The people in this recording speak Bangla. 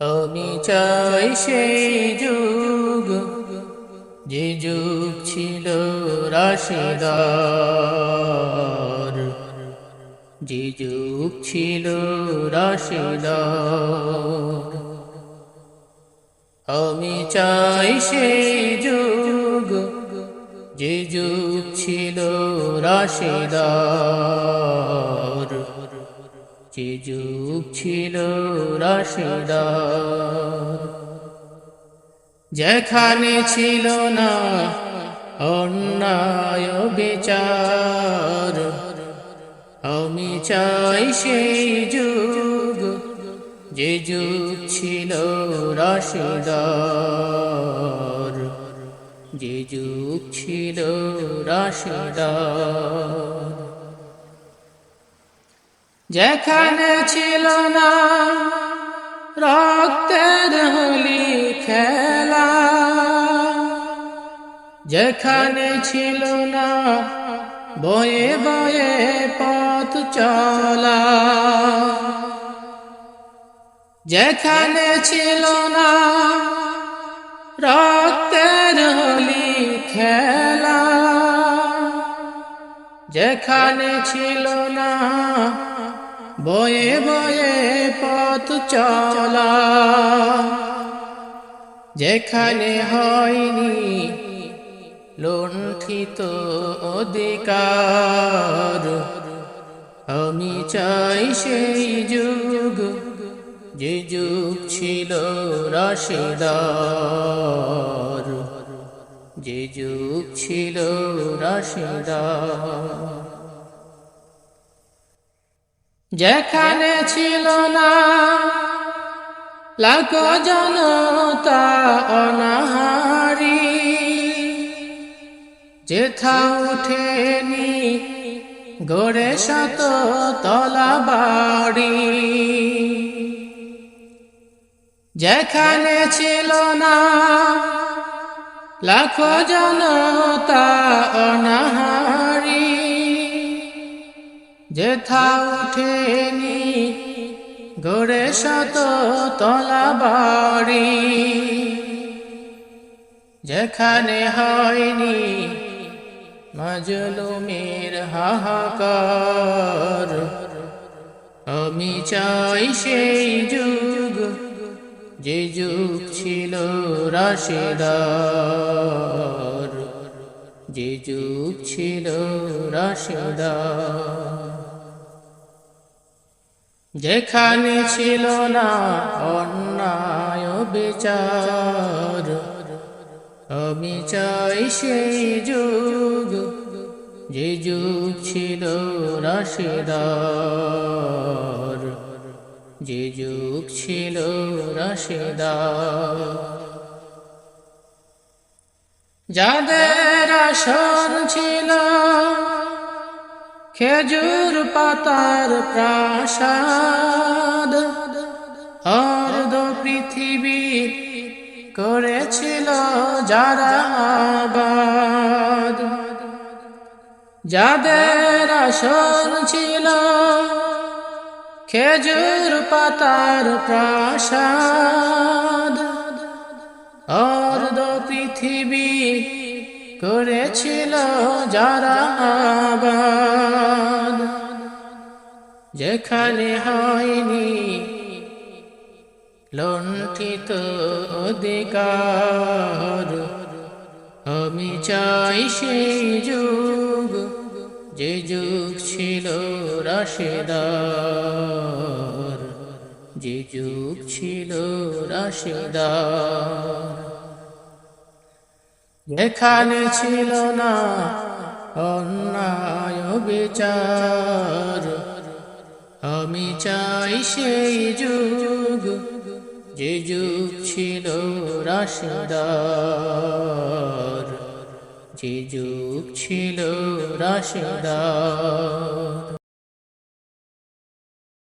আমি চাই সেই যুগ, যে যুগ ছিল রাশিদার। যে যুগ ছিল রাশিদার। আমি চাই সেই যুগ, যে যুগ ছিল রাশিদার। যে যুগ ছিল রাশিদার যেখানে ছিল না অন্যায় বিচার, আমি চাই সেই যুগ, যে যুগ ছিল রাশিদার। যে যুগ ছিল রাশিদার। যেখানে ছিল না রক্তের হলি খেলা, যেখানে ছিল না বয়ে বয়ে পথ চলা, যেখানে ছিল না রক্তের হলি খেলা, যেখানে ছিল না বয়ে বয়ে পথ চলা। যেখানে হয়নি লুণ্ঠিত অধিকার, আমি চাই সেই যুগ, যে যুগ ছিল রাশিদার। যে যুগ ছিল রাশিদার। যেখানে ছিল না, লাখ জনতা অনাহারি। যেথা উঠেনি গড়ে শত তলা বাড়ি যেখানে ছিল না, লাখ জনতা অনাহারি। যেথা গড়ে শত তলা বাড়ি যেখানে হয়নি মাজলুমের হাহাকার। আমি চাই সেই যুগ, যে যুগ ছিল রাশেদার। যে যুগ ছিল রাশিদার। যেখানে ছিল না অন্যায় বিচার, আমি চাই সেই যুগ, যে যুগ ছিল রাশিদার। যে যুগ ছিল রাশিদার। যাদের আসন ছিল খেজুর পাতার প্রাসাদ। অর্ধ পৃথিবী করেছিল যারা আবাদ। যাদের আসন ছিল খেজুর পাতার প্রাসাদ। অর্ধ করেছিল যারা আবাদ। যেখানে হয়নি লণ্ঠিত অধিকার। আমি চাই সেই যুগ, যে যুগ ছিল রাশেদার। যে যুগ ছিল রাশেদার। যেখানে ছিল না অন্যায় বিচার। আমি চাই সেই যুগ, যে যুগ ছিল রাশিদার। যে যুগ ছিল রাশিদার।